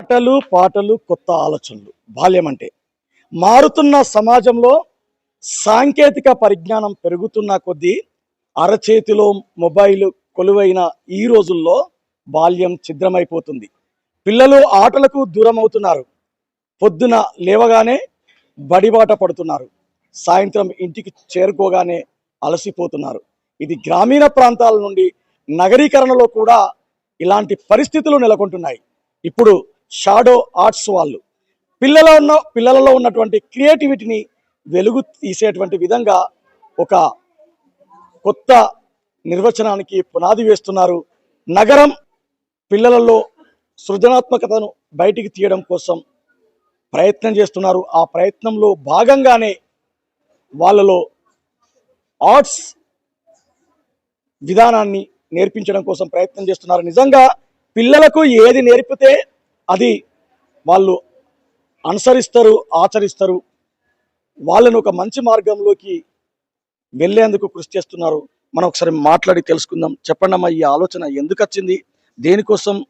పాటలు పాటలు కొత్త ఆలోచనలు. బాల్యం అంటే మారుతున్న సమాజంలో సాంకేతిక పరిజ్ఞానం పెరుగుతున్న కొద్దీ అరచేతిలో మొబైల్ కొలువైన ఈ రోజుల్లో బాల్యం ఛిద్రమైపోతుంది. పిల్లలు ఆటలకు దూరం అవుతున్నారు పొద్దున లేవగానే బడిబాట పడుతున్నారు. సాయంత్రం ఇంటికి చేరుకోగానే అలసిపోతున్నారు. ఇది గ్రామీణ ప్రాంతాల నుండి నగరీకరణలో కూడా ఇలాంటి పరిస్థితులు నెలకొంటున్నాయి. ఇప్పుడు షాడో ఆర్ట్స్ వాళ్ళు. పిల్లల ఉన్న పిల్లలలో ఉన్నటువంటి క్రియేటివిటీని వెలుగు తీసేటువంటి విధంగా ఒక కొత్త నిర్వచనానికి పునాది వేస్తున్నారు. నగరం పిల్లలలో సృజనాత్మకతను బయటికి తీయడం కోసం ప్రయత్నం చేస్తున్నారు. ఆ ప్రయత్నంలో భాగంగానే వాళ్ళలో ఆర్ట్స్ విధానాన్ని నేర్పించడం కోసం ప్రయత్నం చేస్తున్నారు. నిజంగా పిల్లలకు ఏది నేర్పితే అది వాళ్ళు అనుసరిస్తారు ఆచరిస్తారు. వాళ్ళను ఒక మంచి మార్గంలోకి వెళ్ళేందుకు కృషి చేస్తున్నారు. మనం ఒకసారి మాట్లాడి తెలుసుకుందాం. చెప్పండి అమ్మా ఈ ఆలోచన ఎందుకు వచ్చింది? దేనికోసం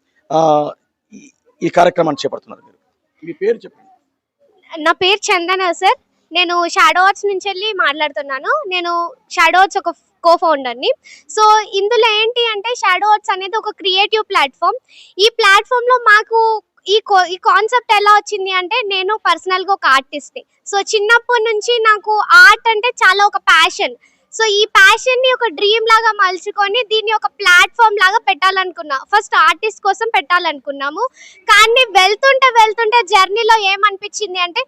ఈ- ఈ కార్యక్రమాన్ని చేపడుతున్నారు మీరు? మీ పేరు చెప్పండి. నా పేరు చందన సార్. నేను షాడో ఆర్ట్స్ నుంచి వెళ్ళి మాట్లాడుతున్నాను. నేను షాడో ఆర్ట్స్ ఒక కో ఫౌండర్ని సో ఇందులో ఏంటి అంటే షాడో ఆర్ట్స్ అనేది ఒక క్రియేటివ్ ప్లాట్ఫామ్ ఈ ప్లాట్ఫామ్లో మాకు ఈ కో ఈ కాన్సెప్ట్ ఎలా వచ్చింది అంటే నేను పర్సనల్గా ఒక ఆర్టిస్ట్ని సో చిన్నప్పటి నుంచి నాకు ఆర్ట్ అంటే చాలా ఒక ప్యాషన్ సో ఈ ప్యాషన్ని ఒక డ్రీమ్ లాగా మలుచుకొని దీన్ని ఒక ప్లాట్ఫామ్ లాగా పెట్టాలనుకున్నా. ఫస్ట్ ఆర్టిస్ట్ కోసం పెట్టాలనుకున్నాము. కానీ వెళ్తుంటే వెళ్తుంటే జర్నీలో ఏమనిపించింది అంటే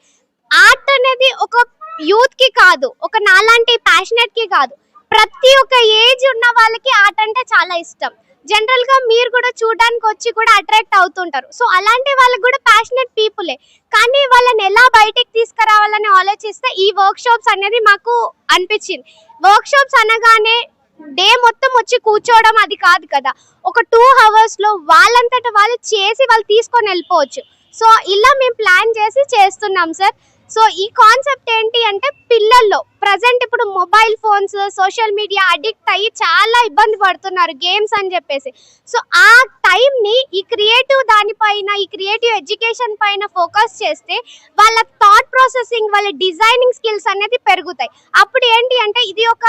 ఆర్ట్ అనేది ఒక యూత్కి కాదు ఒక నాలాంటి ప్యాషనెట్కి కాదు. ప్రతి ఒక్క ఏజ్ ఉన్న వాళ్ళకి ఆర్ట్ అంటే చాలా ఇష్టం. జనరల్గా మీరు కూడా చూడడానికి వచ్చి కూడా అట్రాక్ట్ అవుతుంటారు. సో అలాంటి వాళ్ళకి కూడా ప్యాషనెట్ పీపులే కానీ వాళ్ళని ఎలా బయటికి తీసుకురావాలని ఆలోచిస్తే ఈ వర్క్ షాప్స్ అనేది మాకు అనిపించింది. వర్క్ షాప్స్ అనగానే డే మొత్తం వచ్చి కూర్చోవడం అది కాదు కదా. ఒక టూ అవర్స్లో వాళ్ళంతట వాళ్ళు చేసి వాళ్ళు తీసుకొని వెళ్ళిపోవచ్చు. సో ఇలా మేము ప్లాన్ చేసి చేస్తున్నాం సార్ సో ఈ కాన్సెప్ట్ ఏంటి అంటే పిల్లల్లో ప్రజెంట్ ఇప్పుడు mobile phones social media addict అయ్యి చాలా ఇబ్బంది పడుతున్నారు గేమ్స్ అని చెప్పేసి. సో ఆ టైంని ఈ క్రియేటివ్ దానిపైన ఈ క్రియేటివ్ ఎడ్యుకేషన్ పైన ఫోకస్ చేస్తే వాళ్ళ థాట్ ప్రాసెసింగ్ వాళ్ళ డిజైనింగ్ స్కిల్స్ అనేది పెరుగుతాయి. అప్పుడు ఏంటి అంటే ఇది ఒక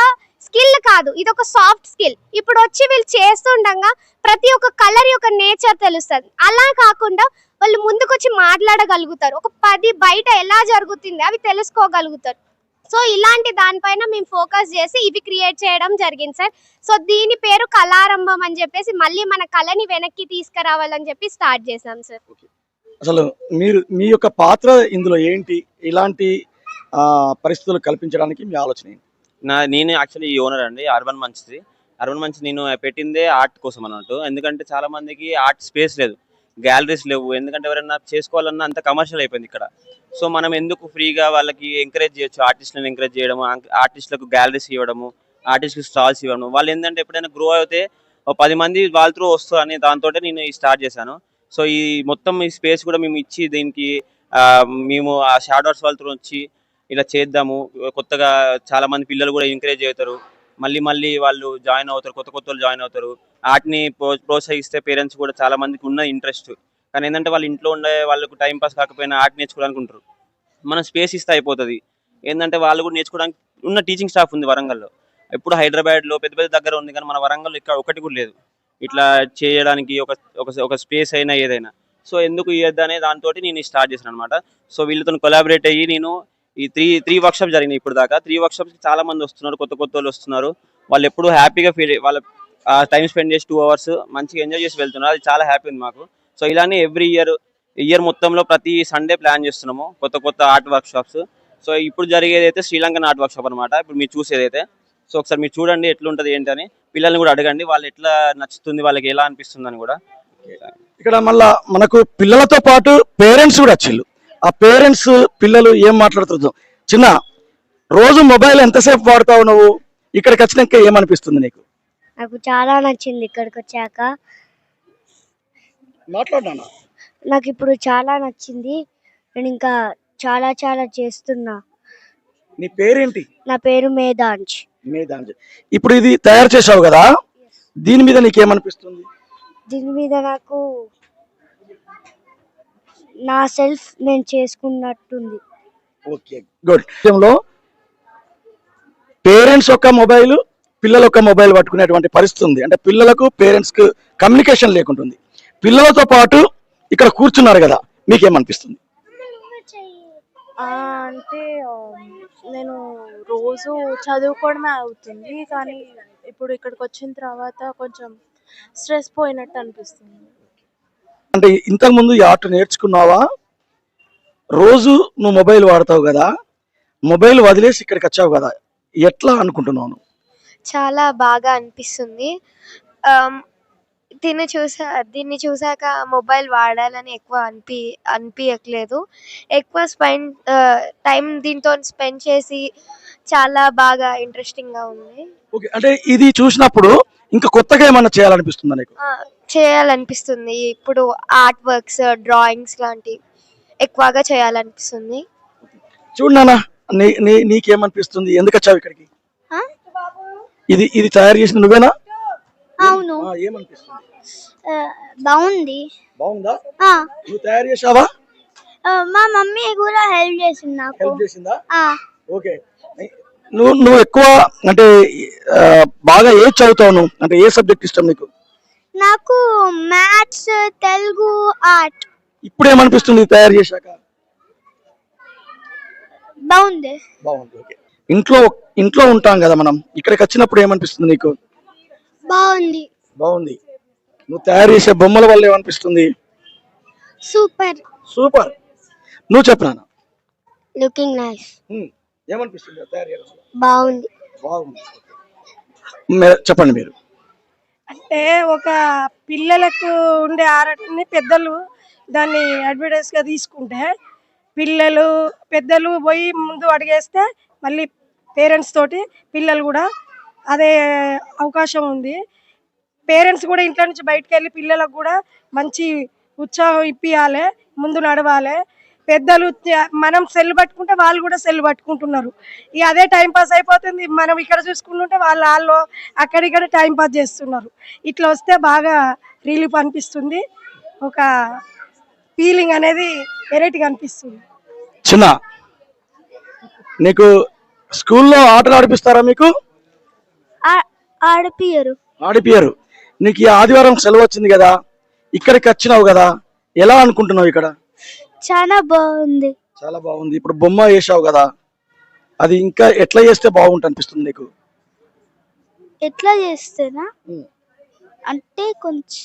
స్కిల్ కాదు ఇది ఒక సాఫ్ట్ స్కిల్ ఇప్పుడు వచ్చి వీళ్ళు చేస్తుండగా ప్రతి ఒక్క కలర్ యొక్క నేచర్ తెలుస్తుంది. అలా కాకుండా వాళ్ళు ముందుకొచ్చి మాట్లాడగలుగుతారు. ఒక పది బయట ఎలా జరుగుతుంది అవి తెలుసుకోగలుగుతారు. సో ఇలాంటి దానిపైన మేము ఫోకస్ చేసి ఇవి క్రియేట్ చేయడం జరిగింది సార్. సో దీని పేరు కళారంభం అని చెప్పేసి మళ్ళీ మన కళని వెనక్కి తీసుకురావాలని చెప్పి స్టార్ట్ చేసాం సార్. అసలు మీరు మీ యొక్క పాత్ర ఇందులో ఏంటి? ఇలాంటి ఆ, పరిస్థితులు కల్పించడానికి మీ ఆలోచన ఏంటి? నా నేను యాక్చువల్లీ ఈ ఓనర్ అండి అర్బన్ మంచిది అర్బన్ మంచి నేను పెట్టిందే ఆర్ట్ కోసం అన్నట్టు. ఎందుకంటే చాలా మందికి ఆర్ట్ స్పేస్ లేదు. గ్యాలరీస్ లేవు. ఎందుకంటే ఎవరైనా చేసుకోవాలన్నా అంత కమర్షియల్ అయిపోయింది ఇక్కడ. సో మనం ఎందుకు ఫ్రీగా వాళ్ళకి ఎంకరేజ్ చేయొచ్చు? ఆర్టిస్ట్లను ఎంకరేజ్ చేయడము ఆర్టిస్టులకు గ్యాలరీస్ ఇవ్వడము ఆర్టిస్ట్కి స్టాల్స్ ఇవ్వడము. వాళ్ళు ఏంటంటే ఎప్పుడైనా గ్రో అయితే పది మంది వాళ్ళ త్రూ వస్తారని దాంతో నేను స్టార్ట్ చేశాను. సో ఈ మొత్తం ఈ స్పేస్ కూడా మేము ఇచ్చి దీనికి మేము ఆ షాడోర్స్ వాళ్ళతో వచ్చి ఇలా చేద్దాము. కొత్తగా చాలామంది పిల్లలు కూడా ఎంకరేజ్ అవుతారు. మళ్ళీ మళ్ళీ వాళ్ళు జాయిన్ అవుతారు కొత్త కొత్త వాళ్ళు జాయిన్ అవుతారు. ఆర్ట్ని ప్రో- ప్రోత్సహిస్తే పేరెంట్స్ కూడా చాలా మందికి ఉన్న ఇంట్రెస్ట్. కానీ ఏంటంటే వాళ్ళు ఇంట్లో ఉండే వాళ్ళకు టైం పాస్ కాకపోయినా ఆర్ట్ నేర్చుకోవడానికి ఉంటారు. మనం స్పేస్ ఇస్తే అయిపోతుంది. ఏంటంటే వాళ్ళు కూడా నేర్చుకోవడానికి ఉన్న టీచింగ్ స్టాఫ్ ఉంది వరంగల్లో. ఎప్పుడు హైదరాబాద్లో పెద్ద పెద్ద దగ్గర ఉంది కానీ మన వరంగల్లో ఇక్కడ ఒకటి కూడా లేదు. ఇట్లా చేయడానికి ఒక ఒక స్పేస్ అయినా ఏదైనా. సో ఎందుకు ఇవ్వద్దనే దాంతో నేను స్టార్ట్ చేశాను అనమాట సో వీళ్ళతో కొలాబరేట్ అయ్యి నేను ఈ త్రీ త్రీ వర్క్షాప్ జరిగినాయి ఇప్పుడు దాకా. త్రీ వర్క్షాప్స్కి చాలా మంది వస్తున్నారు కొత్త కొత్త వాళ్ళు వస్తున్నారు. వాళ్ళు ఎప్పుడు హ్యాపీగా ఫీల్ వాళ్ళ టైం స్పెండ్ చేసి టూ అవర్స్ మంచిగా ఎంజాయ్ చేసి వెళ్తున్నారు. అది చాలా హ్యాపీ ఉంది మాకు. సో ఇలానే ఎవ్రీ ఇయర్ ఇయర్ మొత్తంలో ప్రతి సండే ప్లాన్ చేస్తున్నాము కొత్త కొత్త ఆర్ట్ వర్క్షాప్స్ సో ఇప్పుడు జరిగేది అయితే శ్రీలంకన్ ఆర్ట్ వర్క్ షాప్ అనమాట ఇప్పుడు మీరు చూసేది అయితే. సో ఒకసారి మీరు చూడండి ఎట్లుంటుంది ఏంటని పిల్లల్ని కూడా అడగండి వాళ్ళు ఎట్లా నచ్చుతుంది వాళ్ళకి ఎలా అనిపిస్తుంది అని కూడా. ఇక్కడ మళ్ళా మనకు పిల్లలతో పాటు పేరెంట్స్ కూడా వచ్చిళ్ళు. ఆ పేరెంట్స్ పిల్లలు ఏం మాట్లాడుతుందో. చిన్న రోజు మొబైల్ ఎంతసేపు వాడుతావు నువ్వు? ఇక్కడికి వచ్చినాక ఏమనిపిస్తుంది నీకు? నాకు చాలా నచ్చింది ఇక్కడికి వచ్చాక. మాట్లాడినా నాకు ఇప్పుడు చాలా నచ్చింది. నేను ఇంకా చాలా చాలా చేస్తున్నా. నీ పేరేంటి? నా పేరు మేధాంజ్. మేధాంజలి ఇప్పుడు ఇది తయారు చేసావు కదా? దీని మీద నీకేమనిపిస్తుంది? దీని మీద నాకు నా సెల్ఫ్ నేను చేసుకున్నట్టుంది. Okay good. పేరెంట్స్ యొక్క మొబైల్ పిల్లల యొక్క మొబైల్ పట్టుకునేటువంటి పరిస్థితి ఉంది. అంటే పిల్లలకు పేరెంట్స్కు కమ్యూనికేషన్ లేకుంటుంది. పిల్లలతో పాటు ఇక్కడ కూర్చున్నారు కదా మీకేమనిపిస్తుంది? అంటే నేను రోజు చదువుకోవడమే అవుతుంది కానీ ఇప్పుడు ఇక్కడికి వచ్చిన తర్వాత కొంచెం స్ట్రెస్ పోయినట్టు అనిపిస్తుంది. అంటే ఇంతకు ముందు ఈ ఆర్ట్ నేర్చుకున్నావా? రోజు నువ్వు మొబైల్ వాడతావు కదా మొబైల్ వదిలేసి ఇక్కడికి వచ్చావు కదా ఎట్లా అనుకుంటున్నావు నువ్వు? చాలా బాగా అనిపిస్తుంది. దీన్ని చూసా దీన్ని చూసాక మొబైల్ వాడాలని ఎక్కువ అనిపి అనిపించట్లేదు ఎక్కువ స్పెండ్ టైం దీంతో స్పెండ్ చేసి చాలా బాగా ఇంట్రెస్టింగ్గా ఉంది. ఓకే అంటే ఇది చూసినప్పుడు ఇంకా కొత్తగా ఏమన్నా చేయాలనిపిస్తుందా నీకు? చేయాలనిపిస్తుంది. ఇప్పుడు ఆర్ట్ వర్క్స్ డ్రాయింగ్స్ లాంటివి ఎక్కువగా చేయాలనిపిస్తుంది. చూడు నాన్న నీ నీ నీకేమనిపిస్తుంది? ఎందుకు వచ్చావు ఇక్కడికి? ఆ? ఇది ఇది తయారు చేసిన నువ్వేనా? అవును. ఆ, ఏమనిపిస్తుంది? ఆ, బాగుంది. బాగుందా? ఆ, నువ్వు తయారు చేసావా? ఆ, మా మమ్మీ కూడా హెల్ప్ చేసింది నాకు. హెల్ప్ చేసిందా? ఆ, ఓకే. నువ్వు నువ్వు ఎక్కువ అంటే ఆ, బాగా ఏది చదువుతావు నువ్వు? అంటే ఏ సబ్జెక్ట్ ఇష్టం నీకు? నాకు మ్యాథ్స్ తెలుగు ఆర్ట్. ఇప్పుడు ఏమనిపిస్తుంది తయారు చేశాక బాగుంది. బాగుంది ఓకే. ఇంట్లో ఇంట్లో ఉంటాం కదా మనం. ఇక్కడికి వచ్చినప్పుడు ఏమనిపిస్తుంది నీకు? బాగుంది. బాగుంది. నువ్వు తయారు చేసే బొమ్మల వల్ల ఏమనిపిస్తుంది? సూపర్. సూపర్. నువ్వు చెప్పు నాన్న. Looking nice. ఏమనిపిస్తుంది తయారు చేయడం వల్ల? బాగుంది. బాగుంది చెప్పండి మీరు. అంటే ఒక పిల్లలకు ఉండే ఆరాటని పెద్దలు దాన్ని అడ్వర్టైజ్గా తీసుకుంటే పిల్లలు పెద్దలు పోయి ముందు అడిగేస్తే మళ్ళీ పేరెంట్స్ తోటి పిల్లలు కూడా అదే అవకాశం ఉంది. పేరెంట్స్ కూడా ఇంట్లో నుంచి బయటకు వెళ్ళి పిల్లలకు కూడా మంచి ఉత్సాహం ఇప్పియాలి ముందు నడవాలి పెద్దలు మనం సెల్ పట్టుకుంటే వాళ్ళు కూడా సెల్ పట్టుకుంటున్నారు. ఇక అదే టైం పాస్ అయిపోతుంది. మనం ఇక్కడ చూసుకుంటుంటే వాళ్ళు వాళ్ళు అక్కడిక్కడ టైం పాస్ చేస్తున్నారు. ఇట్లా వస్తే బాగా రిలీఫ్ అనిపిస్తుంది. ఒక ఫీలింగ్ అనేది వెరైటీగా అనిపిస్తుంది. చిన్న నీకు స్కూల్లో ఆటలు ఆడిపిస్తారా మీకు? ఆడిపియరు ఆడిపియరు నీకు ఈ ఆదివారం సెలవు వచ్చింది కదా. ఇక్కడికి వచ్చినావు కదా. ఎలా అనుకుంటున్నావు ఇక్కడ? చాలా బాగుంది. చాలా బాగుంది. ఇప్పుడు బొమ్మ వేసావు కదా అది ఇంకా ఎట్లా చేస్తే బాగుంటుంది అనిపిస్తుంది నీకు? ఎట్లా చేస్తేనా. అంటే కొంచెం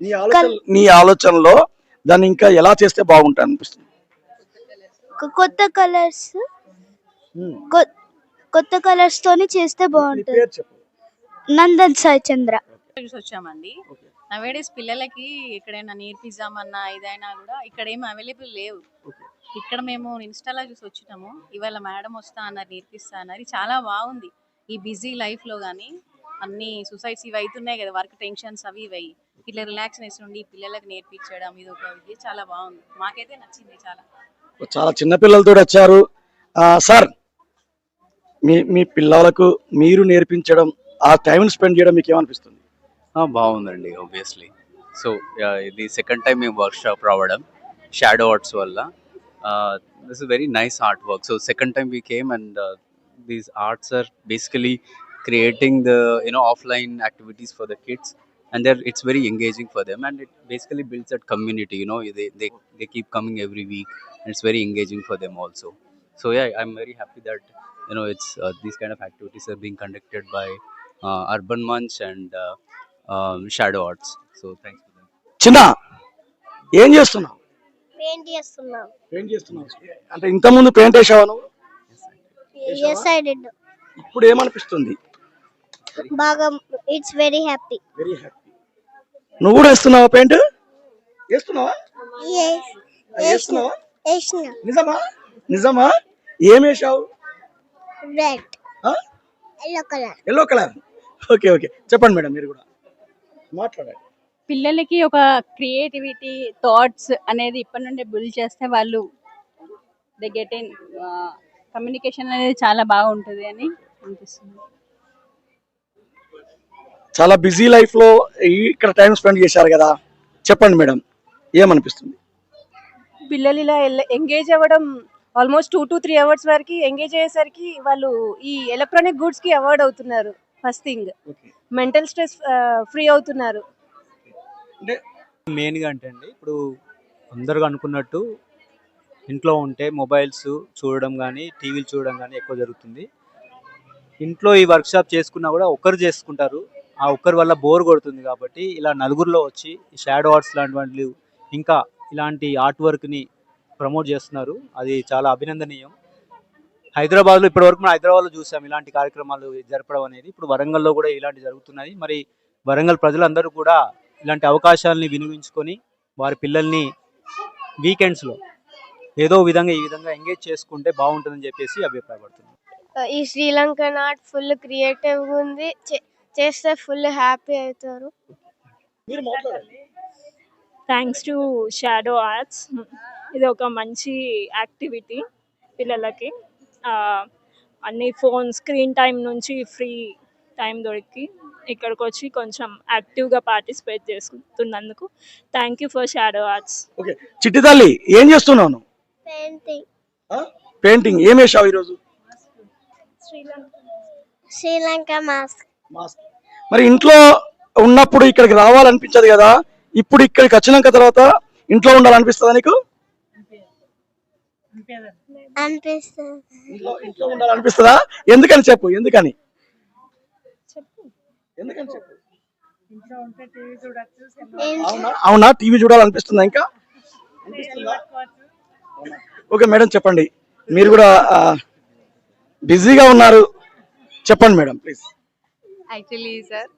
నీ ఆలోచన నీ ఆలోచనలో దాన్ని ఇంకా ఎలా చేస్తే బాగుంటుంది అనిపిస్తుంది కొత్త కలర్స్. కొత్త కలర్స్ తోని చేస్తే బాగుంటుంది. నందన్ సాయి చంద్ర చూసి వచ్చామండి. ఓకే. నవేడేస్ పిల్లలకి ఎక్కడైనా నేర్పిద్దామన్నా ఇదైనా కూడా ఇక్కడ ఏం అవైలబుల్ లేవు. ఇక్కడ మేము ఇన్స్టాలో చూసి వచ్చినాము. ఇవాళ మేడం వస్తా అన్నారు నేర్పిస్తా అన్నారు. చాలా బాగుంది. ఈ బిజీ లైఫ్లో కానీ అన్ని సొసైటీస్ ఇవి అవుతున్నాయి కదా వర్క్ టెన్షన్స్ అవి ఇవి. ఇట్లా రిలాక్స్నెస్ ఉండి పిల్లలకి నేర్పించడం ఇది ఒక ఇది చాలా బాగుంది. మాకైతే నచ్చింది చాలా. చాలా చిన్న పిల్లలతో వచ్చారు. సార్ మీ మీ పిల్లలకు మీరు నేర్పించడం ఆ టైం స్పెండ్ చేయడం మీకు ఏమనిపిస్తుంది? బాగుందండి ఆబ్వియస్లీ సో ఇది సెకండ్ టైం మేము వర్క్ షాప్ రావడం షాడో ఆర్ట్స్ వల్ల this is very nice art work so second time we came and these arts are basically creating the you know offline activities for the kids and they're it's very engaging for them and it basically builds that community you know they, they they keep coming every week and it's very engaging for them also so yeah i'm very happy that you know it's uh, these kind of activities are being conducted by uh, urban munch and uh, um, shadow arts. So thanks for them చిన్న ఏం చేస్తున్నావు? Paint చేస్తున్నాం. Paint చేస్తున్నావు. అంటే ఇంత ముందు paint వేసావా నువ్వు? ఇప్పుడు ఏమనిపిస్తుంది? బాగా it's very happy very happy నువ్వు కూడా వేస్తున్నావా పెయింట్? వేస్తున్నావా? వేస్తున్నావా? నిజమా? నిజమా? ఏం వేసావు red yellow colour yellow colour okay okay చెప్పండి మేడం మీరు కూడా. మాట్లాడండి. పిల్లలకి ఒక క్రియేటివిటీ థాట్స్ అనేది ఇప్పటి నుండే బిల్డ్ చేస్తే వాళ్ళు దే గెట్ ఇన్ కమ్యూనికేషన్ అనేది చాలా బాగుంటుంది అని అనిపిస్తుంది. చాలా బిజీ లైఫ్లో ఈ- ఇక్కడ టైం స్పెండ్ చేశారు కదా. చెప్పండి మేడం ఏమనిపిస్తుంది? పిల్లలు ఇలా ఎంగేజ్ అవ్వడం almost two to three hours వరకు ఎంగేజ్ అయ్యేసరికి వాళ్ళు ఈ ఎలక్ట్రానిక్ గూడ్స్కి అవాయిడ్ అవుతున్నారు first thing. Mental stress free అవుతున్నారు. మెయిన్గా అంటే అండి ఇప్పుడు అందరూ అనుకున్నట్టు ఇంట్లో ఉంటే మొబైల్స్ చూడడం కానీ టీవీలు చూడడం కానీ ఎక్కువ జరుగుతుంది. ఇంట్లో ఈ వర్క్షాప్ చేసుకున్నా కూడా ఒక్కరు చేసుకుంటారు. ఆ ఒక్కరి వల్ల బోర్ కొడుతుంది కాబట్టి ఇలా నలుగురిలో వచ్చి షాడో ఆర్ట్స్ లాంటి ఇంకా ఇలాంటి ఆర్ట్ వర్క్ని ప్రమోట్ చేస్తున్నారు. అది చాలా అభినందనీయం. హైదరాబాద్లో ఇప్పటివరకు మనం హైదరాబాద్లో చూసాం ఇలాంటి కార్యక్రమాలు జరపడం అనేది. ఇప్పుడు వరంగల్లో కూడా ఇలాంటి జరుగుతున్నాయి మరి వరంగల్ ప్రజలందరూ కూడా ఇలాంటి అవకాశాలని వినియోగించుకొని వారి పిల్లల్ని వీకెండ్స్లో ఏదో విధంగా ఈ విధంగా ఎంగేజ్ చేసుకుంటే బాగుంటుందని చెప్పేసి అభిప్రాయపడుతున్నాను. ఈ శ్రీలంకన్ ఆర్ట్ ఫుల్ క్రియేటివ్గా ఉంది. చే- చేస్తే ఫుల్ హ్యాపీ అవుతారు. మీరు మాట్లాడండి. థ్యాంక్స్ టు షాడో ఆర్ట్స్ ఇది ఒక మంచి యాక్టివిటీ పిల్లలకి. అన్ని ఫోన్ స్క్రీన్ టైం నుంచి ఫ్రీ టైం దొరికి ఇక్కడికి వచ్చి కొంచెం యాక్టివ్గా పార్టిసిపేట్ చేసుకున్నందుకు thank you for shadow arts. Okay. చిట్టి తల్లి ఏం చేస్తున్నావు నువ్వు? పెయింటింగ్. పెయింటింగ్. ఏం వేసావు ఈరోజు? శ్రీలంక మాస్క్. మాస్క్. మరి ఇంట్లో ఉన్నప్పుడు ఇక్కడికి రావాలనిపించదు కదా? ఇప్పుడు ఇక్కడికి వచ్చినాక తర్వాత ఇంట్లో ఉండాలనిపిస్తుందా నీకు? ఇంట్లో ఇంట్లో ఉండాలనిపిస్తుందా? ఎందుకని చెప్పు ఎందుకని? ఎందుకని చెప్పు? అవునా? అవునా? టీవీ చూడాలనిపిస్తుందా ఇంకా? ఓకే మేడం చెప్పండి. మీరు కూడా బిజీగా ఉన్నారు. చెప్పండి మేడం ప్లీజ్. యాక్చువల్లీ సార్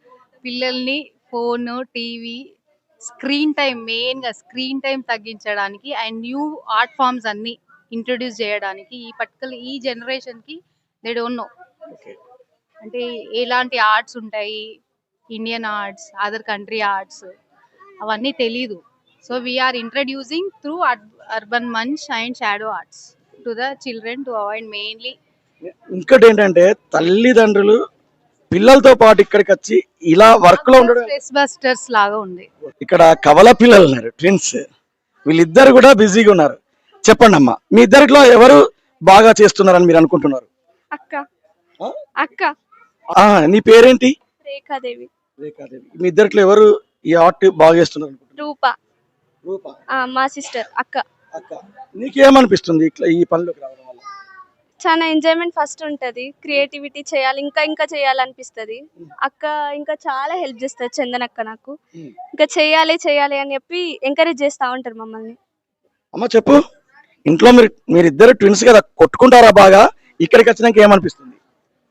పిల్లల్ని ఫోన్ టీవీ స్క్రీన్ టైం మెయిన్గా స్క్రీన్ టైం తగ్గించడానికి అండ్ న్యూ ఆర్ట్ ఫామ్స్ అన్ని ఇంట్రొడ్యూస్ చేయడానికి ఈ పర్టికులర్ ఈ జనరేషన్కి దే డోంట్ నో అంటే ఎలాంటి ఆర్ట్స్ ఉంటాయి? Indian arts other country arts అవన్నీ తెలీదు. So we're introducing through urban munch and shadow arts to the children to avoid mainly ఇంకోటి ఏంటంటే తల్లిదండ్రులు పిల్లలతో పాటు ఇక్కడికి వచ్చి ఇలా వర్క్లో ఉండడం. బస్టర్స్ లాగా ఉంది. ఇక్కడ కవల పిల్లలు ఉన్నారు ట్విన్స్ వీళ్ళిద్దరు కూడా బిజీగా ఉన్నారు. చెప్పండి అమ్మా మీ ఇద్దరిలో ఎవరు బాగా చేస్తున్నారని మీరు అనుకుంటున్నారు? అక్క. ఆ? అక్క. ఆ, నీ పేరేంటి? రేఖాదేవి. రేఖాదేవి. మీ ఇద్దరిలో ఎవరు ఈ ఆర్ట్ బాగా చేస్తున్నారు అనుకుంటున్నారు? రూప. రూప. ఆ, మా సిస్టర్ అక్క. అక్క. నీకేమనిపిస్తుంది ఇట్లా ఈ పనిలోకి రావడం వల్ల? చాలా ఎంజాయ్మెంట్ ఫస్ట్ ఉంటది. క్రియేటివిటీ చేయాలి ఇంకా ఇంకా చేయాలనిపిస్తది. అక్క ఇంకా చాలా హెల్ప్ చేస్తుంది చందన్ అక్క నాకు. ఇంకా చేయాలి చేయాలి అని చెప్పి ఎంకరేజ్ చేస్తా ఉంటారు మమ్మల్ని. అమ్మ చెప్పు. ఇంట్లో మీరు మీరిద్దరు ట్విన్స్ కదా కొట్టుకుంటారా బాగా? ఇక్కడికి వచ్చినాక ఏమనిపిస్తుంది?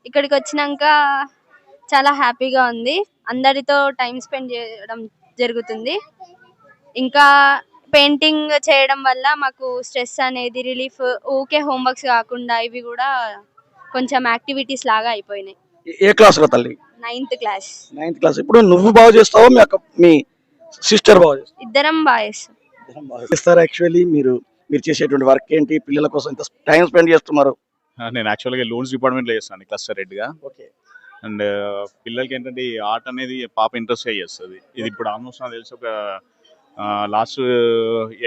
ఇక్కడికి వచ్చినాక చాలా హ్యాపీగా ఉంది. అందరితో టైం స్పెండ్ చేయడం జరుగుతుంది. ఇంకా పెయింటింగ్ చేయడం వల్ల మాకు స్ట్రెస్ అనేది రిలీఫ్ ఊకే హోంవర్క్స్ కాకుండా ఇవి కూడా కొంచెం యాక్టివిటీస్ లాగా అయిపోయినాయి. ఏ- క్లాస్లో తల్లి? నైన్త్ క్లాస్ నైన్త్ క్లాస్ ఇప్పుడు నువ్వు బాగా చేస్తావా మీ సిస్టర్ బాగా ఇద్దరం బాగా చేస్తాం. చేస్తారు యాక్చువల్లీ మీరు మీరు చేసేటువంటి వర్క్ ఏంటి? పిల్లల కోసం ఇంత టైం స్పెండ్ చేస్తున్నారు. నేను యాక్చువల్గా లోన్స్ డిపార్ట్మెంట్లో చేస్తాను క్లస్టర్ హెడ్గా ఓకే. అండ్ పిల్లలకి ఏంటంటే ఈ ఆర్ట్ అనేది పాప ఇంట్రెస్ట్గా చేస్తుంది. ఇది ఇప్పుడు ఆల్మోస్ట్ నాకు తెలిసి ఒక లాస్ట్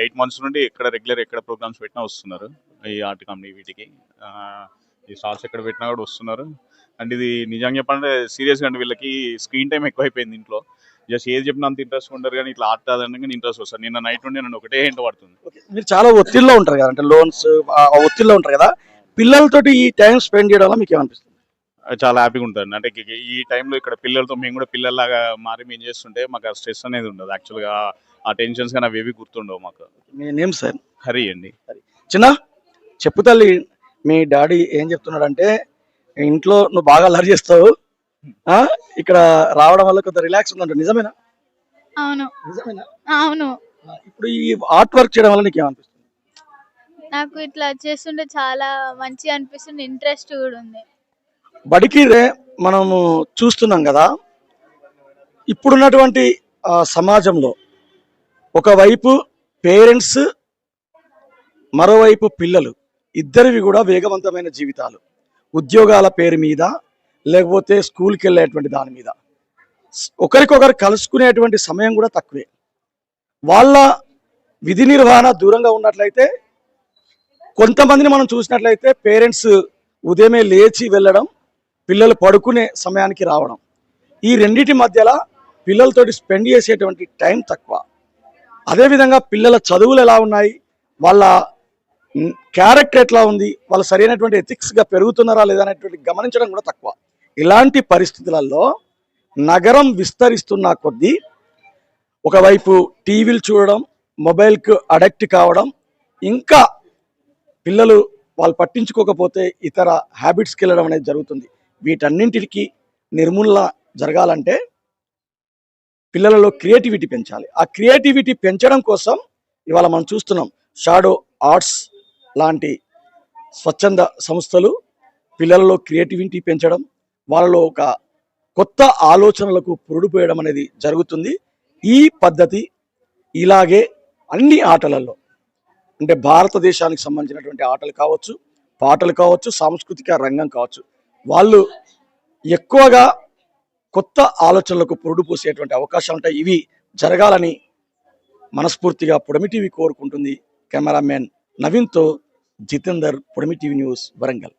ఎయిట్ మంత్స్ నుండి ఎక్కడ రెగ్యులర్ ఎక్కడ ప్రోగ్రామ్స్ పెట్టినా వస్తున్నారు. ఈ ఆర్ట్ కంపెనీ వీటికి. ఈ స్టాల్స్ ఎక్కడ పెట్టినా కూడా వస్తున్నారు. అండ్ ఇది నిజంగా చెప్పాలంటే సీరియస్గా అంటే వీళ్ళకి. స్క్రీన్ టైం ఎక్కువైపోయింది ఇంట్లో. జస్ట్ ఏది చెప్పినా అంత ఇంట్రెస్ట్ ఉండరు కానీ ఇట్లా ఆర్ట్ అదనంగా ఇంట్రెస్ట్ వస్తుంది. నిన్న నైట్ నుండి నన్ను ఒకటే ఇంట పడుతుంది. మీరు చాలా ఒత్తిడిలో ఉంటారు కదా అంటే లోన్స్ ఒత్తిడిలో ఉంటారు కదా పిల్లలతోటి ఈ టైం స్పెండ్ చేయడం వల్ల మీకు ఏమనిపిస్తుంది? చాలా హ్యాపీగా ఉంటుంది అంటే ఈ- టైంలో ఇక్కడ పిల్లలతో మేము కూడా పిల్లల్లాగా మారి మేము చేస్తుంటే మాకు ఆ స్ట్రెస్ అనేది ఉండదు. యాక్చువల్గా ఆ టెన్షన్స్ కానీ అవి ఏవి గుర్తుండవు మాకు. మీ నేమ్ సార్ హరి అండి. చిన్న చెప్పు తల్లి మీ డాడీ ఏం చెప్తున్నాడంటే ఇంట్లో నువ్వు బాగా అల్లరి చేస్తావు ఇక్కడ రావడం వల్ల కొంత రిలాక్స్ ఉందంట. నిజమేనా? అవును. నిజమేనా? అవును. ఇప్పుడు ఈ ఆర్ట్ వర్క్ చేయడం వల్ల నీకు ఏమనిపిస్తుంది నాకు ఇట్లా చేస్తుంటే చాలా మంచిగా అనిపిస్తుంది. ఇంట్రెస్ట్ కూడా ఉంది. బడికి రే- మనము చూస్తున్నాం కదా ఇప్పుడున్నటువంటి సమాజంలో ఒకవైపు పేరెంట్స్ మరోవైపు పిల్లలు ఇద్దరివి కూడా వేగవంతమైన జీవితాలు. ఉద్యోగాల పేరు మీద లేకపోతే స్కూల్కి వెళ్ళేటువంటి దాని మీద. ఒకరికొకరు కలుసుకునేటువంటి సమయం కూడా తక్కువే. వాళ్ళ విధి నిర్వహణ దూరంగా ఉన్నట్లయితే కొంతమందిని మనం చూసినట్లయితే పేరెంట్స్ ఉదయమే లేచి వెళ్ళడం పిల్లలు పడుకునే సమయానికి రావడం. ఈ రెండింటి మధ్యలో పిల్లలతోటి స్పెండ్ చేసేటువంటి టైం తక్కువ. అదేవిధంగా పిల్లల చదువులు ఎలా ఉన్నాయి? వాళ్ళ క్యారెక్టర్ ఎట్లా ఉంది? వాళ్ళు సరైనటువంటి ఎథిక్స్గా పెరుగుతున్నారా లేదా అనేటువంటి గమనించడం కూడా తక్కువ. ఇలాంటి పరిస్థితులలో నగరం విస్తరిస్తున్న కొద్దీ ఒకవైపు టీవీలు చూడడం మొబైల్కు అడక్ట్ కావడం ఇంకా పిల్లలు వాళ్ళు పట్టించుకోకపోతే ఇతర హ్యాబిట్స్కి వెళ్ళడం అనేది జరుగుతుంది. వీటన్నింటికి నిర్మూలన జరగాలంటే పిల్లలలో క్రియేటివిటీ పెంచాలి. ఆ క్రియేటివిటీ పెంచడం కోసం ఇవాళ మనం చూస్తున్నాం షాడో ఆర్ట్స్ లాంటి స్వచ్ఛంద సంస్థలు పిల్లలలో క్రియేటివిటీ పెంచడం వాళ్ళలో ఒక కొత్త ఆలోచనలకు పురుడుపోయడం అనేది జరుగుతుంది. ఈ పద్ధతి ఇలాగే అన్ని ఆటలలో అంటే భారతదేశానికి సంబంధించినటువంటి ఆటలు కావచ్చు పాటలు కావచ్చు సాంస్కృతిక రంగం కావచ్చు వాళ్ళు ఎక్కువగా కొత్త ఆలోచనలకు పురుడు పోసేటువంటి అవకాశాలు ఉంటాయి. ఇవి జరగాలని మనస్ఫూర్తిగా పొడమి టీవీ కోరుకుంటుంది కెమెరామెన్ నవీన్తో జితేందర్ పొడమి టీవీ న్యూస్ వరంగల్.